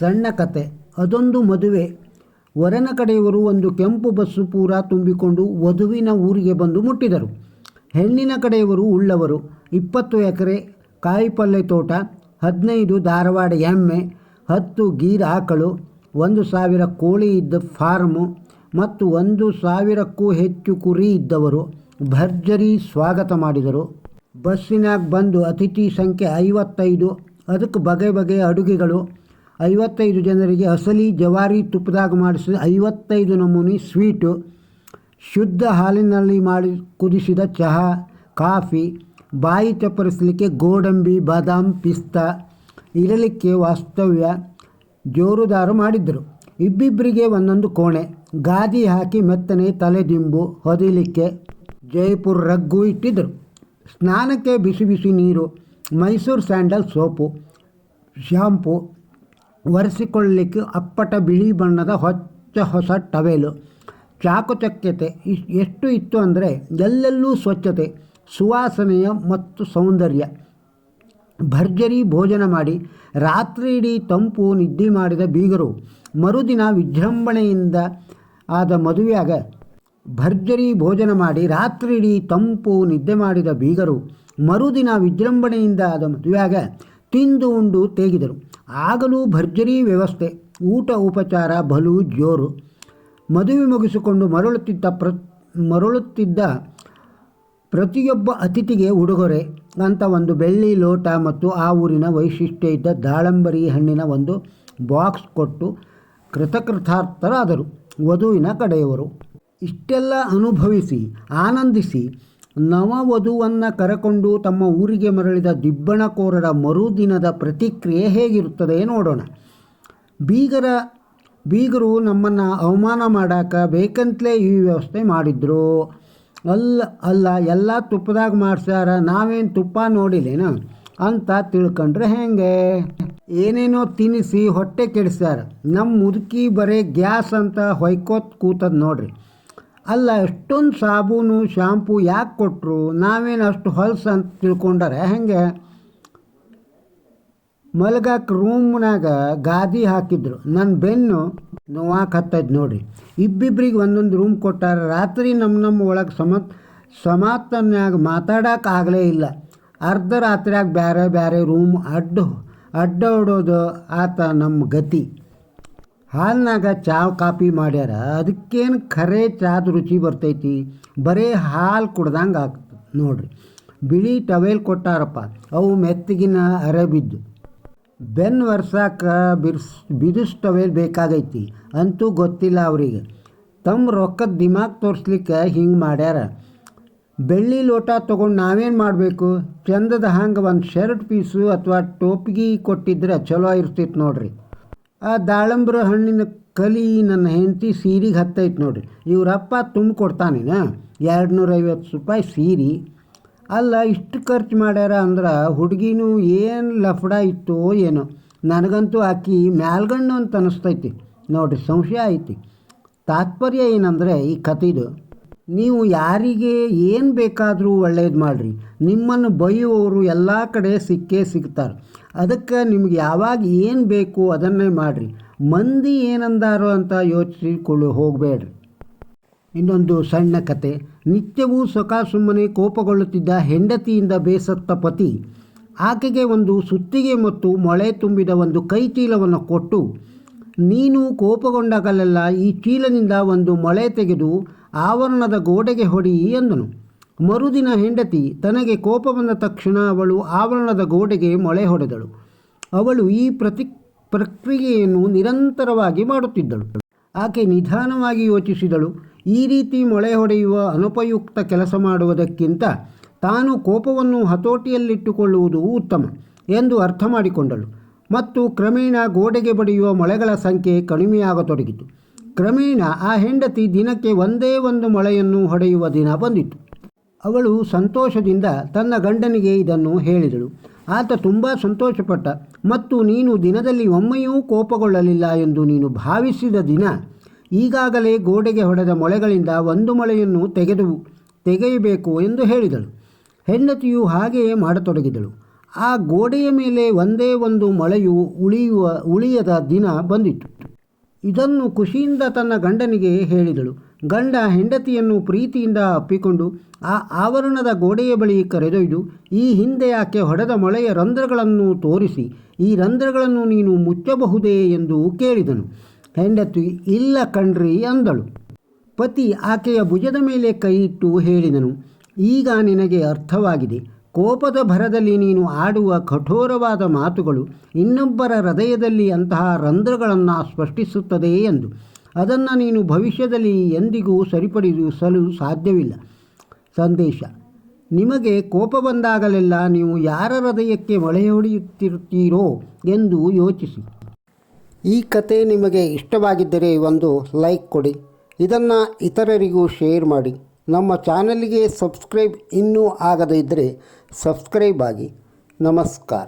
ಸಣ್ಣ ಕತೆ. ಅದೊಂದು ಮದುವೆ. ವರನ ಕಡೆಯವರು ಒಂದು ಕೆಂಪು ಬಸ್ಸು ಪೂರ ತುಂಬಿಕೊಂಡು ವಧುವಿನ ಊರಿಗೆ ಬಂದು ಮುಟ್ಟಿದರು. ಹೆಣ್ಣಿನ ಕಡೆಯವರು ಉಳ್ಳವರು. ಇಪ್ಪತ್ತು ಎಕರೆ ಕಾಯಿಪಲ್ಲೆ ತೋಟ, ಹದಿನೈದು ಧಾರವಾಡ ಎಮ್ಮೆ, ಹತ್ತು ಗೀರ್ ಆಕಳು, ಒಂದು ಸಾವಿರ ಕೋಳಿ ಇದ್ದ ಫಾರ್ಮು ಮತ್ತು ಒಂದು ಸಾವಿರಕ್ಕೂ ಹೆಚ್ಚು ಕುರಿ ಇದ್ದವರು ಭರ್ಜರಿ ಸ್ವಾಗತ ಮಾಡಿದರು. ಬಸ್ಸಿನಾಗ ಬಂದು ಅತಿಥಿ ಸಂಖ್ಯೆ ಐವತ್ತೈದು. ಅದಕ್ಕೆ ಬಗೆ ಬಗೆಯ ಅಡುಗೆಗಳು. ಐವತ್ತೈದು ಜನರಿಗೆ ಅಸಲಿ ಜವಾರಿ ತುಪ್ಪದಾಗ ಮಾಡಿಸಿದ ಐವತ್ತೈದು ನಮೂನಿ ಸ್ವೀಟು, ಶುದ್ಧ ಹಾಲಿನಲ್ಲಿ ಮಾಡಿ ಕುದಿಸಿದ ಚಹಾ, ಕಾಫಿ, ಬಾಯಿ ಚಪ್ಪರಿಸಲಿಕ್ಕೆ ಗೋಡಂಬಿ, ಬಾದಾಮ್, ಪಿಸ್ತಾ ಇರಲಿಕ್ಕೆ ವಾಸ್ತವ್ಯ ಜೋರುದಾರು ಮಾಡಿದ್ದರು. ಇಬ್ಬಿಬ್ಬರಿಗೆ ಒಂದೊಂದು ಕೋಣೆ. ಗಾದಿ ಹಾಕಿ ಮೆತ್ತನೆ ತಲೆದಿಂಬು ಹೊದಿಲಿಕ್ಕೆ ಜೈಪುರ್ ರಗ್ಗು ಇಟ್ಟಿದ್ದರು. ಸ್ನಾನಕ್ಕೆ ಬಿಸಿ ಬಿಸಿ ನೀರು, ಮೈಸೂರು ಸ್ಯಾಂಡಲ್ ಸೋಪು, ಶಾಂಪು ಒರೆಸಿಕೊಳ್ಳಲಿಕ್ಕೆ ಅಪ್ಪಟ ಬಿಳಿ ಬಣ್ಣದ ಹೊಚ್ಚ ಹೊಸ ಟವೆಲು. ಚಾಕುಚಕ್ಯತೆ ಎಷ್ಟು ಇತ್ತು ಅಂದರೆ ಎಲ್ಲೆಲ್ಲೂ ಸ್ವಚ್ಛತೆ, ಸುವಾಸನೆಯ ಮತ್ತು ಸೌಂದರ್ಯ. ಭರ್ಜರಿ ಭೋಜನ ಮಾಡಿ ರಾತ್ರಿಯಿಡೀ ತಂಪು ನಿದ್ದೆ ಮಾಡಿದ ಬೀಗರು. ಮರುದಿನ ವಿಜೃಂಭಣೆಯಿಂದ ಆದ ಮದುವೆಯಾಗ ಭರ್ಜರಿ ಭೋಜನ ಮಾಡಿ, ರಾತ್ರಿ ಇಡೀ ತಂಪು ನಿದ್ದೆ ಮಾಡಿದ ಬೀಗರು. ಮರುದಿನ ವಿಜೃಂಭಣೆಯಿಂದ ಆದ ಮದುವೆಯಾಗ ತಿಂದು ಉಂಡು ತೇಗಿದರು. ಆಗಲೂ ಭರ್ಜರಿ ವ್ಯವಸ್ಥೆ, ಊಟ ಉಪಚಾರ ಬಲು ಜೋರು. ಮದುವೆ ಮುಗಿಸಿಕೊಂಡು ಮರಳುತ್ತಿದ್ದ ಪ್ರ, ಮರಳುತ್ತಿದ್ದ ಪ್ರತಿಯೊಬ್ಬ ಅತಿಥಿಗೆ ಉಡುಗೊರೆ. ಅಂತ ಒಂದು ಬೆಳ್ಳಿ, ಲೋಟ ಮತ್ತು ಆ ಊರಿನ ವೈಶಿಷ್ಟ್ಯ ಇದ್ದ ದಾಳಂಬರಿ ಹಣ್ಣಿನ ಒಂದು ಬಾಕ್ಸ್ ಕೊಟ್ಟು ಕೃತಕೃತಾರ್ಥರಾದರು ವಧುವಿನ ಕಡೆಯವರು. ಇಷ್ಟೆಲ್ಲ ಅನುಭವಿಸಿ, ಆನಂದಿಸಿ ನವವಧುವನ್ನು ಕರಕೊಂಡು ತಮ್ಮ ಊರಿಗೆ ಮರಳಿದ ದಿಬ್ಬಣಕೋರರ ಮರುದಿನದ ಪ್ರತಿಕ್ರಿಯೆ ಹೇಗಿರುತ್ತದೆ ನೋಡೋಣ. ಬೀಗರ, ಬೀಗರು ನಮ್ಮನ್ನು ಅವಮಾನ ಮಾಡಾಕ ಬೇಕಂತಲೇ ಈ ವ್ಯವಸ್ಥೆ ಮಾಡಿದ್ರು. ಅಲ್ಲ ಅಲ್ಲ, ಎಲ್ಲ ತುಪ್ಪದಾಗ ಮಾಡ್ಸ್ಯಾರ, ನಾವೇನು ತುಪ್ಪ ನೋಡಿಲ್ಲೇನ? ಅಂತ ತಿಳ್ಕೊಂಡ್ರೆ ಹೆಂಗೆ? ಏನೇನೋ ತಿನ್ನಿಸಿ ಹೊಟ್ಟೆ ಕೆಡಿಸ್ಯಾರ. ನಮ್ಮ ಮುದುಕಿ ಬರೀ ಗ್ಯಾಸ್ ಅಂತ ಹೊಯ್ಕೋತ್ ಕೂತದ್ ನೋಡ್ರಿ. ಅಲ್ಲ, ಎಷ್ಟೊಂದು ಸಾಬೂನು, ಶಾಂಪು ಯಾಕೆ ಕೊಟ್ಟರು ನಾವೇನು ಅಷ್ಟು ಹೊಲ್ಸು ಅಂತ ತಿಳ್ಕೊಂಡಾರೆ ಹೆಂಗೆ? ಮಲ್ಗಾಕ ರೂಮ್ನಾಗ ಗಾದಿ ಹಾಕಿದ್ರು. ನನ್ನ ಬೆನ್ನು ನೋವಾಕ್ ಹತ್ತೈದು ನೋಡಿ ಇಬ್ಬಿಬ್ರಿಗೆ ಒಂದೊಂದು ರೂಮ್ ಕೊಟ್ಟಾರೆ. ರಾತ್ರಿ ನಮ್ಮ ನಮ್ಮ ಒಳಗೆ ಸಮ ಸಮಾತನ್ಯಾಗ ಮಾತಾಡೋಕೆ ಆಗಲೇ ಇಲ್ಲ. ಅರ್ಧ ರಾತ್ರಿಯಾಗ ಬೇರೆ ಬೇರೆ ರೂಮ್ ಅಡ್ಡ ಅಡ್ಡ ಹೊಡೋದು ಆತ ನಮ್ಮ ಗತಿ. ಹಾಲಿನಾಗ ಚಾವ್ ಕಾಪಿ ಮಾಡ್ಯಾರ, ಅದಕ್ಕೇನು ಖರೆ ಚಾದ ರುಚಿ ಬರ್ತೈತಿ? ಬರೇ ಹಾಲು ಕುಡ್ದಂಗೆ ಆಗ್ತದೆ ನೋಡ್ರಿ. ಬಿಳಿ ಟವೆಲ್ ಕೊಟ್ಟಾರಪ್ಪ, ಅವು ಮೆತ್ತಗಿನ ಅರೆ ಬಿದ್ದು ಬೆನ್ನು ಒರ್ಸಕ್ಕೆ ಬಿರ್ಸ್, ಬಿದಿಸ್ ಟವೆಲ್ ಬೇಕಾಗೈತಿ, ಅಂತೂ ಗೊತ್ತಿಲ್ಲ ಅವರಿಗೆ. ತಮ್ಮ ರೊಕ್ಕದ ದಿಮಾಗ್ ತೋರಿಸ್ಲಿಕ್ಕೆ ಹಿಂಗೆ ಮಾಡ್ಯಾರ. ಬೆಳ್ಳಿ ಲೋಟ ತೊಗೊಂಡು ನಾವೇನು ಮಾಡಬೇಕು? ಚಂದದ ಹಂಗೆ ಒಂದು ಶರ್ಟ್ ಪೀಸು ಅಥವಾ ಟೋಪಿಗೆ ಕೊಟ್ಟಿದ್ರೆ ಚಲೋ ಇರ್ತಿತ್ತು ನೋಡ್ರಿ. ಆ ದಾಳಂಬ್ರ ಹಣ್ಣಿನ ಕಲಿ ನನ್ನ ಹೆಂಡತಿ ಸೀರೆಗೆ ಹತ್ತೈತೆ ನೋಡ್ರಿ. ಇವರಪ್ಪ ತುಂಬ ಕೊಡ್ತಾನೇನ? ಎರಡು ನೂರೈವತ್ತು ರೂಪಾಯಿ ಸೀರೆ. ಅಲ್ಲ, ಇಷ್ಟು ಖರ್ಚು ಮಾಡ್ಯಾರ ಅಂದ್ರೆ ಹುಡುಗಿನೂ ಏನು ಲಫಡ ಇತ್ತು ಏನೋ. ನನಗಂತೂ ಆಕಿ ಮ್ಯಾಲ್ಗಣ್ಣು ಅಂತ ಅನಿಸ್ತೈತಿ. ನೋಡಿರಿ, ಸಂಶಯ ಐತಿ. ತಾತ್ಪರ್ಯ ಏನಂದರೆ ಈ ಕಥೆದು ನೀವು ಯಾರಿಗೆ ಏನು ಬೇಕಾದರೂ ಒಳ್ಳೇದು ಮಾಡಿರಿ. ನಿಮ್ಮನ್ನು ಬೈಯುವವರು ಎಲ್ಲ ಕಡೆ ಸಿಕ್ಕೇ ಸಿಗ್ತಾರೆ. ಅದಕ್ಕೆ ನಿಮ್ಗೆ ಯಾವಾಗ ಏನು ಬೇಕು ಅದನ್ನೇ ಮಾಡಿರಿ. ಮಂದಿ ಏನಂದಾರೋ ಅಂತ ಯೋಚಿಸಿಕೊಳ್ಳಿ, ಹೋಗಬೇಡ್ರಿ. ಇನ್ನೊಂದು ಸಣ್ಣ ಕತೆ. ನಿತ್ಯವೂ ಸೊಕ ಸುಮ್ಮನೆ ಕೋಪಗೊಳ್ಳುತ್ತಿದ್ದ ಹೆಂಡತಿಯಿಂದ ಬೇಸತ್ತ ಪತಿ. ಆಕೆಗೆ ಒಂದು ಸುತ್ತಿಗೆ ಮತ್ತು ಮೊಳೆ ತುಂಬಿದ ಒಂದು ಕೈ ಚೀಲವನ್ನು ಕೊಟ್ಟು, ನೀನು ಕೋಪಗೊಂಡಾಗಲೆಲ್ಲ ಈ ಚೀಲದಿಂದ ಒಂದು ಮೊಳೆ ತೆಗೆದು ಆವರಣದ ಗೋಡೆಗೆ ಹೊಡಿ ಎಂದನು. ಮರುದಿನ ಹೆಂಡತಿ ತನಗೆ ಕೋಪ ಬಂದ ತಕ್ಷಣ ಅವಳು ಆವರಣದ ಗೋಡೆಗೆ ಮೊಳೆ ಹೊಡೆದಳು. ಅವಳು ಈ ಪ್ರತಿ ಪ್ರಕ್ರಿಯೆಯನ್ನು ನಿರಂತರವಾಗಿ ಮಾಡುತ್ತಿದ್ದಳು. ಆಕೆ ನಿಧಾನವಾಗಿ ಯೋಚಿಸಿದಳು. ಈ ರೀತಿ ಮೊಳೆ ಹೊಡೆಯುವ ಅನುಪಯುಕ್ತ ಕೆಲಸ ಮಾಡುವುದಕ್ಕಿಂತ ತಾನು ಕೋಪವನ್ನು ಹತೋಟಿಯಲ್ಲಿಟ್ಟುಕೊಳ್ಳುವುದು ಉತ್ತಮ ಎಂದು ಅರ್ಥ ಮಾಡಿಕೊಂಡಳು ಮತ್ತು ಕ್ರಮೇಣ ಗೋಡೆಗೆ ಬಡಿಯುವ ಮೊಳೆಗಳ ಸಂಖ್ಯೆ ಕಡಿಮೆಯಾಗತೊಡಗಿತು. ಕ್ರಮೇಣ ಆ ಹೆಂಡತಿ ದಿನಕ್ಕೆ ಒಂದೇ ಒಂದು ಮೊಳೆಯನ್ನು ಹೊಡೆಯುವ ದಿನ ಬಂದಿತು ಅವಳು ಸಂತೋಷದಿಂದ ತನ್ನ ಗಂಡನಿಗೆ ಇದನ್ನು ಹೇಳಿದಳು. ಆತ ತುಂಬ ಸಂತೋಷಪಟ್ಟ, ಮತ್ತು ನೀನು ದಿನದಲ್ಲಿ ಒಮ್ಮೆಯೂ ಕೋಪಗೊಳ್ಳಲಿಲ್ಲ ಎಂದು ನೀನು ಭಾವಿಸಿದ ದಿನ, ಈಗಾಗಲೇ ಗೋಡೆಗೆ ಹೊಡೆದ ಮೊಳೆಗಳಿಂದ ಒಂದು ಮೊಳೆಯನ್ನು ತೆಗೆದು ತೆಗೆಯಬೇಕು ಎಂದು ಹೇಳಿದಳು. ಹೆಂಡತಿಯು ಹಾಗೆಯೇ ಮಾಡತೊಡಗಿದಳು. ಆ ಗೋಡೆಯ ಮೇಲೆ ಒಂದೇ ಒಂದು ಮಳೆಯು ಉಳಿಯುವ, ಉಳಿಯದ ದಿನ ಬಂದಿತು ಇದನ್ನು ಖುಷಿಯಿಂದ ತನ್ನ ಗಂಡನಿಗೆ ಹೇಳಿದಳು. ಗಂಡ ಹೆಂಡತಿಯನ್ನು ಪ್ರೀತಿಯಿಂದ ಅಪ್ಪಿಕೊಂಡು ಆ ಆವರಣದ ಗೋಡೆಯ ಬಳಿ ಕರೆದೊಯ್ದು, ಈ ಹಿಂದೆ ಆಕೆ ಹೊಡೆದ ಮೊಳೆಯ ರಂಧ್ರಗಳನ್ನು ತೋರಿಸಿ, ಈ ರಂಧ್ರಗಳನ್ನು ನೀನು ಮುಚ್ಚಬಹುದೇ ಎಂದು ಕೇಳಿದನು. ಹೆಂಡತಿ, ಇಲ್ಲ ಕಣ್ರಿ ಅಂದಳು. ಪತಿ ಆಕೆಯ ಭುಜದ ಮೇಲೆ ಕೈಯಿಟ್ಟು ಹೇಳಿದನು, ಈಗ ನಿನಗೆ ಅರ್ಥವಾಗಿದೆ. ಕೋಪದ ಭರದಲ್ಲಿ ನೀನು ಆಡುವ ಕಠೋರವಾದ ಮಾತುಗಳು ಇನ್ನೊಬ್ಬರ ಹೃದಯದಲ್ಲಿ ಅಂತಹ ರಂಧ್ರಗಳನ್ನು ಸ್ಪಷ್ಟಿಸುತ್ತದೆ ಎಂದು. ಅದನ್ನು ನೀನು ಭವಿಷ್ಯದಲ್ಲಿ ಎಂದಿಗೂ ಸರಿಪಡಿಸಲು ಸಾಧ್ಯವಿಲ್ಲ. ಸಂದೇಶ. ನಿಮಗೆ ಕೋಪ ಬಂದಾಗಲೆಲ್ಲ ನೀವು ಯಾರ ಹೃದಯಕ್ಕೆ ಮೊಳೆ ಹೊಡೆಯುತ್ತಿರುತ್ತೀರೋ ಎಂದು ಯೋಚಿಸಿ. ಈ ಕತೆ ನಿಮಗೆ ಇಷ್ಟವಾಗಿದ್ದರೆ ಒಂದು ಲೈಕ್ ಕೊಡಿ. ಇದನ್ನು ಇತರರಿಗೂ ಶೇರ್ ಮಾಡಿ. ನಮ್ಮ ಚಾನಲ್ಗೆ ಸಬ್ಸ್ಕ್ರೈಬ್ ಇನ್ನೂ ಆಗದೇ ಇದ್ದರೆ ಸಬ್ಸ್ಕ್ರೈಬ್ ಆಗಿ ನಮಸ್ಕಾರ.